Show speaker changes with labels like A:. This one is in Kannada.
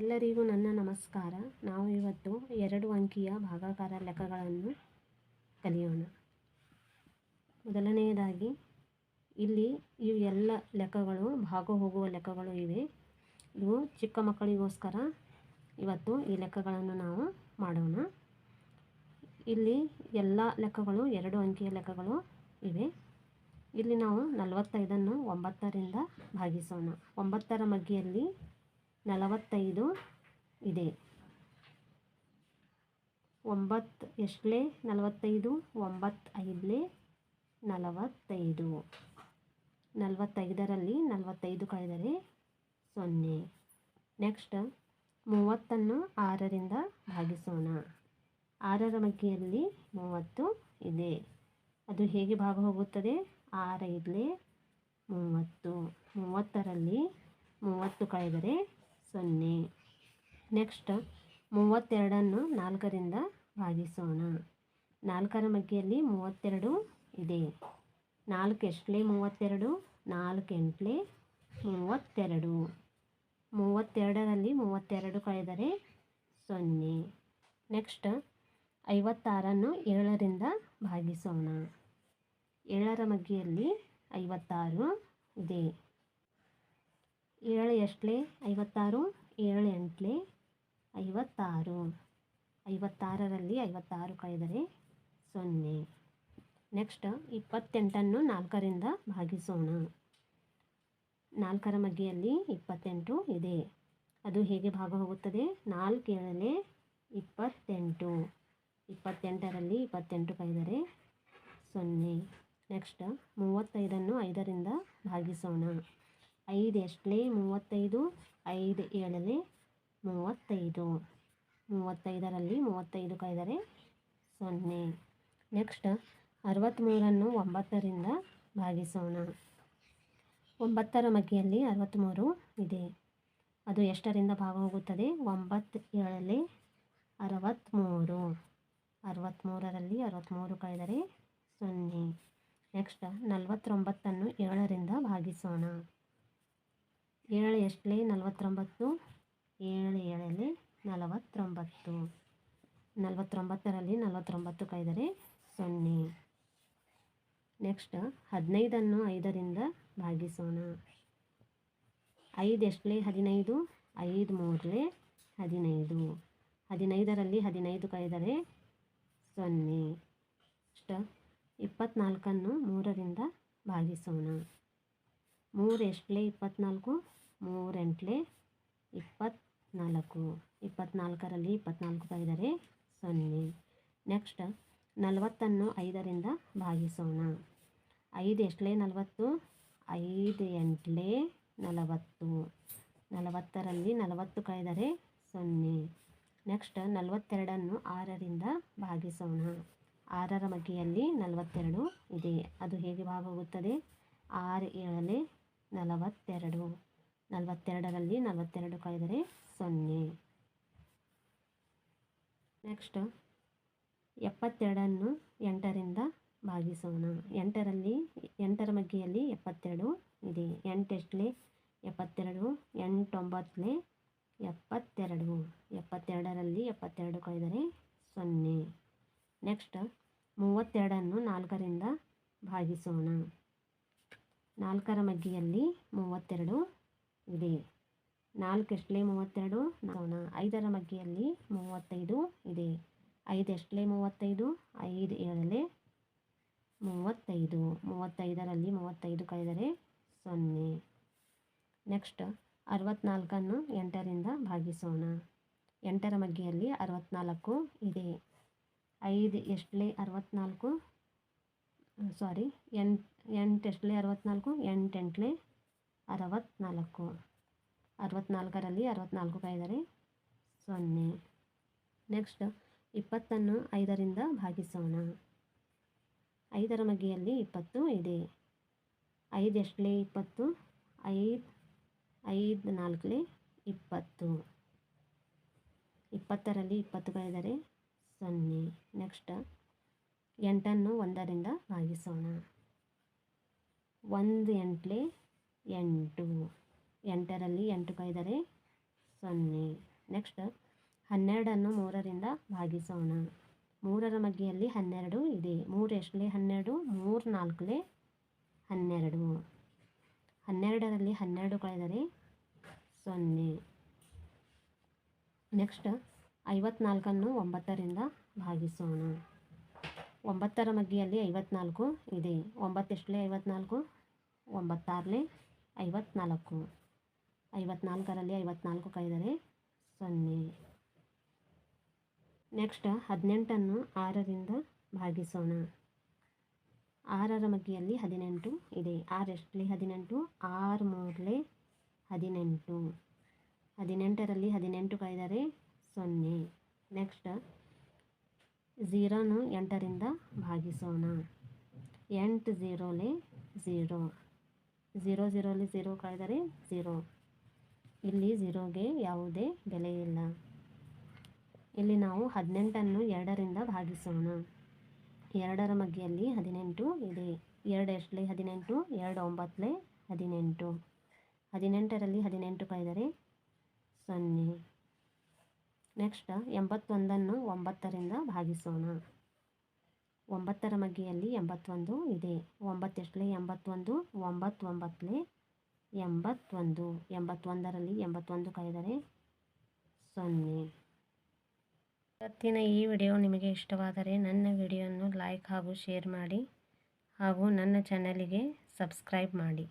A: ಎಲ್ಲರಿಗೂ ನನ್ನ ನಮಸ್ಕಾರ. ನಾವು ಇವತ್ತು ಎರಡು ಅಂಕಿಯ ಭಾಗಾಕಾರ ಲೆಕ್ಕಗಳನ್ನು ಕಲಿಯೋಣ. ಮೊದಲನೆಯದಾಗಿ, ಇಲ್ಲಿ ಇವು ಎಲ್ಲ ಲೆಕ್ಕಗಳು ಭಾಗ ಹೋಗುವ ಲೆಕ್ಕಗಳು ಇವೆ. ಇವು ಚಿಕ್ಕ ಮಕ್ಕಳಿಗೋಸ್ಕರ ಇವತ್ತು ಈ ಲೆಕ್ಕಗಳನ್ನು ನಾವು ಮಾಡೋಣ. ಇಲ್ಲಿ ಎಲ್ಲ ಲೆಕ್ಕಗಳು, ಎರಡು ಅಂಕಿಯ ಲೆಕ್ಕಗಳು ಇವೆ. ಇಲ್ಲಿ ನಾವು ನಲವತ್ತೈದನ್ನು ಒಂಬತ್ತರಿಂದ ಭಾಗಿಸೋಣ. ಒಂಬತ್ತರ ಮಗ್ಗಿಯಲ್ಲಿ ನಲವತ್ತೈದು ಇದೆ. ಒಂಬತ್ತು ಎಷ್ಟಲೇ? ನಲವತ್ತೈದು ಒಂಬತ್ತೈದಲೇ ನಲವತ್ತೈದು. ನಲವತ್ತೈದರಲ್ಲಿ ನಲವತ್ತೈದು ಕಳೆದರೆ ಸೊನ್ನೆ. ನೆಕ್ಸ್ಟ್, ಮೂವತ್ತನ್ನು ಆರರಿಂದ ಭಾಗಿಸೋಣ. ಆರರ ಮಗ್ಗಿಯಲ್ಲಿ ಮೂವತ್ತು ಇದೆ. ಅದು ಹೇಗೆ ಭಾಗ ಹೋಗುತ್ತದೆ? ಆರೈದಲೇ ಮೂವತ್ತು. ಮೂವತ್ತರಲ್ಲಿ ಮೂವತ್ತು ಕಳೆದರೆ ಸೊನ್ನೆ. ನೆಕ್ಸ್ಟ್ ಮೂವತ್ತೆರಡನ್ನು ನಾಲ್ಕರಿಂದ ಭಾಗಿಸೋಣ. ನಾಲ್ಕರ ಮಗ್ಗಿಯಲ್ಲಿ ಮೂವತ್ತೆರಡು ಇದೆ. ನಾಲ್ಕು ಎಷ್ಟಲೇ? ಮೂವತ್ತೆರಡು. ನಾಲ್ಕು ಎಂಟ್ಲೆ? ಮೂವತ್ತೆರಡು. ಮೂವತ್ತೆರಡರಲ್ಲಿ ಮೂವತ್ತೆರಡು ಕಳೆದರೆ ಸೊನ್ನೆ. ನೆಕ್ಸ್ಟ್ ಐವತ್ತಾರನ್ನು ಏಳರಿಂದ ಭಾಗಿಸೋಣ. ಏಳರ ಮಗ್ಗಿಯಲ್ಲಿ ಐವತ್ತಾರು ಇದೆ. ಏಳು ಎಷ್ಟಲೇ? ಐವತ್ತಾರು. ಏಳು ಎಂಟ್ಲೇ? ಐವತ್ತಾರು. ಐವತ್ತಾರರಲ್ಲಿ ಐವತ್ತಾರು ಕಳೆದರೆ ಸೊನ್ನೆ. ನೆಕ್ಸ್ಟ್ ಇಪ್ಪತ್ತೆಂಟನ್ನು ನಾಲ್ಕರಿಂದ ಭಾಗಿಸೋಣ. ನಾಲ್ಕರ ಮಗ್ಗಿಯಲ್ಲಿ ಇಪ್ಪತ್ತೆಂಟು ಇದೆ. ಅದು ಹೇಗೆ ಭಾಗ ಹೋಗುತ್ತದೆ ನಾಲ್ಕು ಇಪ್ಪತ್ತೆಂಟು. ಇಪ್ಪತ್ತೆಂಟರಲ್ಲಿ ಇಪ್ಪತ್ತೆಂಟು ಕೈದರೆ ಸೊನ್ನೆ. ನೆಕ್ಸ್ಟ್ ಮೂವತ್ತೈದನ್ನು ಐದರಿಂದ ಭಾಗಿಸೋಣ. ಐದು ಎಷ್ಟಲೇ ಮೂವತ್ತೈದು? ಐದು ಏಳಲೆ ಮೂವತ್ತೈದು. ಮೂವತ್ತೈದರಲ್ಲಿ ಮೂವತ್ತೈದು ಕಾಯ್ದರೆ ಸೊನ್ನೆ. ನೆಕ್ಸ್ಟ್ ಅರವತ್ತ್ಮೂರನ್ನು ಒಂಬತ್ತರಿಂದ ಭಾಗಿಸೋಣ. ಒಂಬತ್ತರ ಮಗ್ಗಿಯಲ್ಲಿ ಅರವತ್ತ್ಮೂರು ಇದೆ. ಅದು ಎಷ್ಟರಿಂದ ಭಾಗ ಹೋಗುತ್ತದೆ ಒಂಬತ್ತು ಏಳಲೆ ಅರವತ್ತ್ಮೂರು ಅರವತ್ತ್ಮೂರರಲ್ಲಿ ಅರವತ್ತ್ಮೂರು ಕಾಯ್ದರೆ ಸೊನ್ನೆ. ನೆಕ್ಸ್ಟ್, ನಲವತ್ತೊಂಬತ್ತನ್ನು ಏಳರಿಂದ ಭಾಗಿಸೋಣ. ಏಳು ಎಷ್ಟಲಿ ನಲವತ್ತೊಂಬತ್ತು? ಏಳು ಏಳಲ್ಲಿ ನಲವತ್ತೊಂಬತ್ತು. ನಲವತ್ತೊಂಬತ್ತರಲ್ಲಿ ನಲವತ್ತೊಂಬತ್ತು ಕೈದರೆ ಸೊನ್ನೆ. ನೆಕ್ಸ್ಟ್, ಹದಿನೈದನ್ನು ಐದರಿಂದ ಭಾಗಿಸೋಣ. ಐದು ಎಷ್ಟಲೇ? ಹದಿನೈದು. ಐದು ಮೂರಲೇ ಹದಿನೈದು. ಹದಿನೈದರಲ್ಲಿ ಹದಿನೈದು ಕೈದರೆ ಸೊನ್ನೆ. ನೆಕ್ಸ್ಟ್ ಇಪ್ಪತ್ತ್ನಾಲ್ಕನ್ನು ಮೂರರಿಂದ ಭಾಗಿಸೋಣ. ಮೂರು ಎಷ್ಟಲೇ? ಇಪ್ಪತ್ತ್ನಾಲ್ಕು ಮೂರೆಂಟ್ಲೆ ಇಪ್ಪತ್ತ್ನಾಲ್ಕು ಇಪ್ಪತ್ನಾಲ್ಕರಲ್ಲಿ ಇಪ್ಪತ್ನಾಲ್ಕು ಕೈದರೆ ಸೊನ್ನೆ. ನೆಕ್ಸ್ಟ್, ನಲವತ್ತನ್ನು ಐದರಿಂದ ಭಾಗಿಸೋಣ. ಐದು ಎಷ್ಟಲೇ ನಲವತ್ತು? ಐದು ಎಂಟ್ಲೇ ನಲವತ್ತು. ನಲವತ್ತರಲ್ಲಿ ನಲವತ್ತು ಕಳೆದರೆ ಸೊನ್ನೆ. ನೆಕ್ಸ್ಟ್, ನಲವತ್ತೆರಡನ್ನು ಆರರಿಂದ ಭಾಗಿಸೋಣ. ಆರರ ಮಗ್ಗಿಯಲ್ಲಿ ನಲವತ್ತೆರಡು ಇದೆ. ಅದು ಹೇಗೆ ಭಾಗ ಹೋಗುತ್ತದೆ? ಆರು ಏಳಲೆ ನಲವತ್ತೆರಡು. ನಲವತ್ತೆರಡರಲ್ಲಿ ನಲವತ್ತೆರಡು ಕಳೆದರೆ ಸೊನ್ನೆ. ನೆಕ್ಸ್ಟ್ ಎಪ್ಪತ್ತೆರಡನ್ನು ಎಂಟರಿಂದ ಭಾಗಿಸೋಣ. ಎಂಟರಲ್ಲಿ, ಎಂಟರ ಮಗ್ಗಿಯಲ್ಲಿ ಎಪ್ಪತ್ತೆರಡು ಇದೆ. ಎಂಟೆಷ್ಟಲೇ ಎಪ್ಪತ್ತೆರಡು ಎಂಟೊಂಬತ್ತಲೇ ಎಪ್ಪತ್ತೆರಡು. ಎಪ್ಪತ್ತೆರಡರಲ್ಲಿ ಎಪ್ಪತ್ತೆರಡು ಕಳೆದರೆ ಸೊನ್ನೆ. ನೆಕ್ಸ್ಟ್ ಮೂವತ್ತೆರಡನ್ನು ನಾಲ್ಕರಿಂದ ಭಾಗಿಸೋಣ. ನಾಲ್ಕರ ಮಗ್ಗಿಯಲ್ಲಿ ಮೂವತ್ತೆರಡು ಇದೆ. ನಾಲ್ಕು ಎಷ್ಟಲೇ ಮೂವತ್ತೆರಡು ನೋಡೋಣ ಐದರ ಮಗ್ಗಿಯಲ್ಲಿ ಮೂವತ್ತೈದು ಇದೆ. ಐದು ಎಷ್ಟಲೇ ಮೂವತ್ತೈದು, ಐದು ಏಳಲೆ ಮೂವತ್ತೈದು. ಮೂವತ್ತೈದರಲ್ಲಿ ಮೂವತ್ತೈದು ಕಳೆದರೆ ಸೊನ್ನೆ. ನೆಕ್ಸ್ಟ್ ಅರವತ್ತ್ನಾಲ್ಕನ್ನು ಎಂಟರಿಂದ ಭಾಗಿಸೋಣ. ಎಂಟರ ಮಗ್ಗಿಯಲ್ಲಿ ಅರವತ್ತ್ನಾಲ್ಕು ಇದೆ. ಐದು ಎಷ್ಟಲೇ ಅರವತ್ತ್ನಾಲ್ಕು ಸಾರಿ ಎಂಟು ಎಂಟು ಎಷ್ಟಲೇ ಅರವತ್ತ್ನಾಲ್ಕು ಎಂಟೆಂಟ್ಲೆ ಅರವತ್ತ್ನಾಲ್ಕು ಅರವತ್ತ್ನಾಲ್ಕರಲ್ಲಿ ಅರವತ್ತ್ನಾಲ್ಕು ಕೈದರೆ ಸೊನ್ನೆ. ನೆಕ್ಸ್ಟ್ ಇಪ್ಪತ್ತನ್ನು ಐದರಿಂದ ಭಾಗಿಸೋಣ. ಐದರ ಮಗಿಯಲ್ಲಿ ಇಪ್ಪತ್ತು ಇದೆ. ಐದು ಎಷ್ಟಲೇ ಇಪ್ಪತ್ತು? ಐದು ಐದು ನಾಲ್ಕಲೇ ಇಪ್ಪತ್ತು. ಇಪ್ಪತ್ತರಲ್ಲಿ ಇಪ್ಪತ್ತು ಕೈದರೆ ಸೊನ್ನೆ. ನೆಕ್ಸ್ಟ್ ಎಂಟನ್ನು ಒಂದರಿಂದ ಭಾಗಿಸೋಣ. ಒಂದು ಎಂಟ್ಲೆ ಎಂಟು, ಎಂಟರಲ್ಲಿ ಎಂಟು ಕಳೆದರೆ ಸೊನ್ನೆ. ನೆಕ್ಸ್ಟ್ ಹನ್ನೆರಡನ್ನು ಮೂರರಿಂದ ಭಾಗಿಸೋಣ. ಮೂರರ ಮಗ್ಗಿಯಲ್ಲಿ ಹನ್ನೆರಡು ಇದೆ. ಮೂರು ಎಷ್ಟಲೇ ಹನ್ನೆರಡು? ಮೂರು ನಾಲ್ಕಲೇ ಹನ್ನೆರಡು. ಹನ್ನೆರಡರಲ್ಲಿ ಹನ್ನೆರಡು ಕಳೆದರೆ ಸೊನ್ನೆ. ನೆಕ್ಸ್ಟ್ ಐವತ್ನಾಲ್ಕನ್ನು ಒಂಬತ್ತರಿಂದ ಭಾಗಿಸೋಣ. ಒಂಬತ್ತರ ಮಗ್ಗಿಯಲ್ಲಿ ಐವತ್ನಾಲ್ಕು ಇದೆ. ಒಂಬತ್ತೆಷ್ಟಲೇ ಐವತ್ನಾಲ್ಕು? ಒಂಬತ್ತಾರಲೇ ಐವತ್ನಾಲ್ಕು. ಐವತ್ನಾಲ್ಕರಲ್ಲಿ ಐವತ್ನಾಲ್ಕು ಕೈದರೆ ಸೊನ್ನೆ. ನೆಕ್ಸ್ಟ್ ಹದಿನೆಂಟನ್ನು ಆರರಿಂದ ಭಾಗಿಸೋಣ. ಆರರ ಮಗ್ಗಿಯಲ್ಲಿ ಹದಿನೆಂಟು ಇದೆ. ಆರು ಎಷ್ಟಲೇ ಹದಿನೆಂಟು ಆರು ಮೂರಲೆ ಹದಿನೆಂಟು. ಹದಿನೆಂಟರಲ್ಲಿ ಹದಿನೆಂಟು ಕೈದರೆ ಸೊನ್ನೆ. ನೆಕ್ಸ್ಟ್ ಝೀರೋನು ಎಂಟರಿಂದ ಭಾಗಿಸೋಣ. ಎಂಟು ಝೀರೋಲೆ ಝೀರೋ. ಝೀರೋ ಝೀರೋಲಿ ಝೀರೋ ಕಳೆದರೆ ಝೀರೋ. ಇಲ್ಲಿ ಝೀರೋಗೆ ಯಾವುದೇ ಬೆಲೆ ಇಲ್ಲ. ಇಲ್ಲಿ ನಾವು ಹದಿನೆಂಟನ್ನು ಎರಡರಿಂದ ಭಾಗಿಸೋಣ. ಎರಡರ ಮಗ್ಗಿಯಲ್ಲಿ ಹದಿನೆಂಟು ಇದೆ. ಎರಡು ಎಷ್ಟಲೇ ಹದಿನೆಂಟು ಎರಡು ಒಂಬತ್ತಲೇ ಹದಿನೆಂಟು. ಹದಿನೆಂಟರಲ್ಲಿ ಹದಿನೆಂಟು ಕಳೆದರೆ ಸೊನ್ನೆ. ನೆಕ್ಸ್ಟ್ ಎಂಬತ್ತೊಂದನ್ನು ಒಂಬತ್ತರಿಂದ ಭಾಗಿಸೋಣ. ಒಂಬತ್ತರ ಮಗ್ಗಿಯಲ್ಲಿ ಎಂಬತ್ತೊಂದು ಇದೆ. ಒಂಬತ್ತೆಷ್ಟಲೇ ಎಂಬತ್ತೊಂದು ಒಂಬತ್ತೊಂಬತ್ತಲೇ ಎಂಬತ್ತೊಂದು. ಎಂಬತ್ತೊಂದರಲ್ಲಿ ಎಂಬತ್ತೊಂದು ಕಳೆದರೆ ಸೊನ್ನೆ. ಇವತ್ತಿನ ಈ ವಿಡಿಯೋ ನಿಮಗೆ ಇಷ್ಟವಾದರೆ ನನ್ನ ವಿಡಿಯೋವನ್ನು ಲೈಕ್ ಹಾಗೂ ಶೇರ್ ಮಾಡಿ ಹಾಗೂ ನನ್ನ ಚಾನಲಿಗೆ ಸಬ್ಸ್ಕ್ರೈಬ್ ಮಾಡಿ.